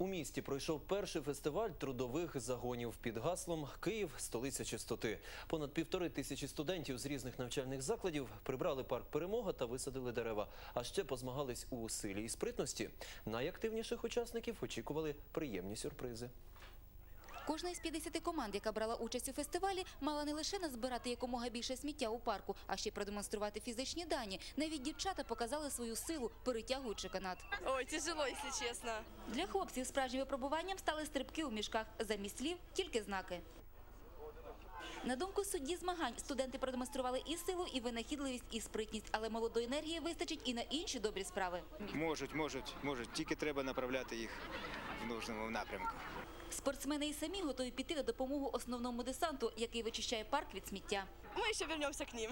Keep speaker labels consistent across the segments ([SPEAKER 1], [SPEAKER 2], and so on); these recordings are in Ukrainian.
[SPEAKER 1] У місті пройшов перший фестиваль трудових загонів під гаслом Київ столиця чистоти. Понад півтори тисячі студентів з різних навчальних закладів прибрали парк Перемога та висадили дерева. А ще позмагались у силі і спритності. Найактивніших учасників очікували приємні сюрпризи.
[SPEAKER 2] Кожна із 50 команд, яка брала участь у фестивалі, мала не лише назбирати якомога більше сміття у парку, а ще й продемонструвати фізичні дані. Навіть дівчата показали свою силу, перетягуючи канат.
[SPEAKER 3] Ой, тяжело, якщо чесно.
[SPEAKER 2] Для хлопців справжнім випробуванням стали стрибки у мішках. Замість слів тільки знаки. На думку судді змагань, студенти продемонстрували і силу, і винахідливість, і спритність, але молодої енергії вистачить і на інші добрі справи.
[SPEAKER 4] Можуть, можуть, можуть. Тільки треба направляти їх в нужному напрямку.
[SPEAKER 2] Спортсмени і самі готові піти на допомогу основному десанту, який вичищає парк від сміття.
[SPEAKER 3] Мы еще вернемся к ним.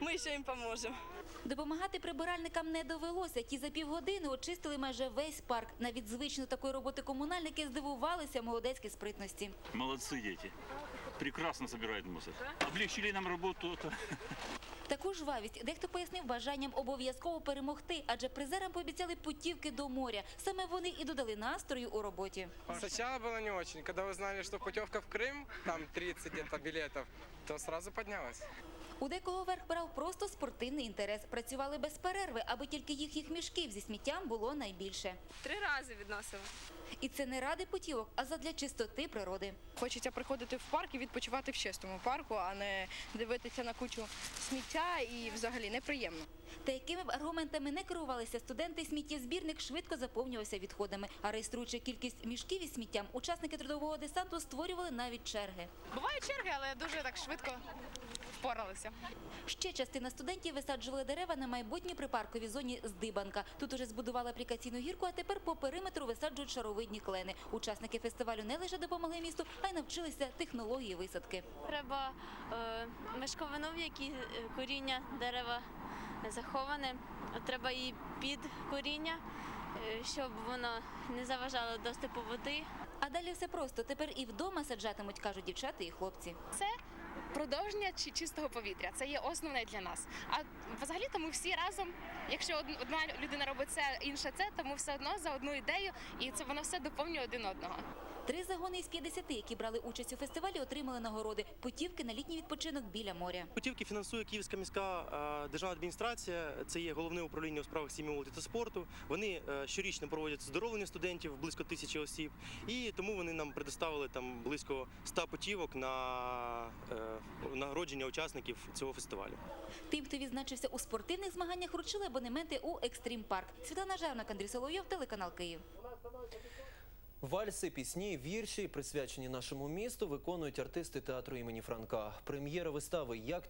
[SPEAKER 3] Мы еще им поможем.
[SPEAKER 2] Допомагати прибиральникам не довелося. Ті за півгодини очистили майже весь парк. Навіть звичної такої роботи комунальники здивувалися молодецькій спритності.
[SPEAKER 5] Молодцы дети. Прекрасно собирают мусор. Облегчили нам работу.
[SPEAKER 2] Таку жвавість дехто пояснив бажанням обов'язково перемогти, адже призерам пообіцяли путівки до моря. Саме вони і додали настрою у роботі.
[SPEAKER 6] Спочатку було не коли ви узнали, що путівка в Крим, там 30 где-то одразу то сразу поднялось.
[SPEAKER 2] У декого верх брав просто спортивний інтерес. Працювали без перерви, аби тільки їхніх мішків зі сміттям було найбільше.
[SPEAKER 3] Три рази відносимо.
[SPEAKER 2] І це не ради путівок, а задля чистоти природи.
[SPEAKER 7] Хочеться приходити в парк і відпочивати в чистому парку, а не дивитися на кучу сміття і взагалі неприємно.
[SPEAKER 2] Та якими б аргументами не керувалися студенти, сміттєзбірник швидко заповнювався відходами. А реєструючи кількість мішків із сміттям, учасники трудового десанту створювали навіть черги.
[SPEAKER 8] Бувають черги, але дуже так швидко впоралися.
[SPEAKER 2] Ще частина студентів висаджували дерева на майбутній припарковій зоні Здибанка. Тут уже збудували аплікаційну гірку, а тепер по периметру висаджують шаровидні клени. Учасники фестивалю не лише допомогли місту, а й навчилися технології висадки.
[SPEAKER 9] Треба е, мешковину, в якій е, коріння дерева заховане. Треба і під коріння, е, щоб воно не заважало доступу води.
[SPEAKER 2] А далі все просто. Тепер і вдома саджатимуть, кажуть дівчата і хлопці.
[SPEAKER 8] Це продовження чи- чистого повітря. Це є основне для нас. А взагалі-то ми всі разом, якщо одна людина робить це, інша це, то ми все одно за одну ідею, і це воно все доповнює один одного.
[SPEAKER 2] Три загони із 50, які брали участь у фестивалі, отримали нагороди путівки на літній відпочинок біля моря.
[SPEAKER 10] Путівки фінансує Київська міська е, державна адміністрація. Це є головне управління у справах сім'ї молоді та спорту. Вони е, щорічно проводять здоровлення студентів близько тисячі осіб, і тому вони нам предоставили там близько 100 путівок на е, нагородження учасників цього фестивалю.
[SPEAKER 2] Тим, хто відзначився у спортивних змаганнях, вручили абонементи у Екстрім Парк. Світлана Жарник, Андрій Соловйов, телеканал Київ.
[SPEAKER 1] Вальси, пісні, вірші, присвячені нашому місту, виконують артисти театру імені Франка. Прем'єра вистави Як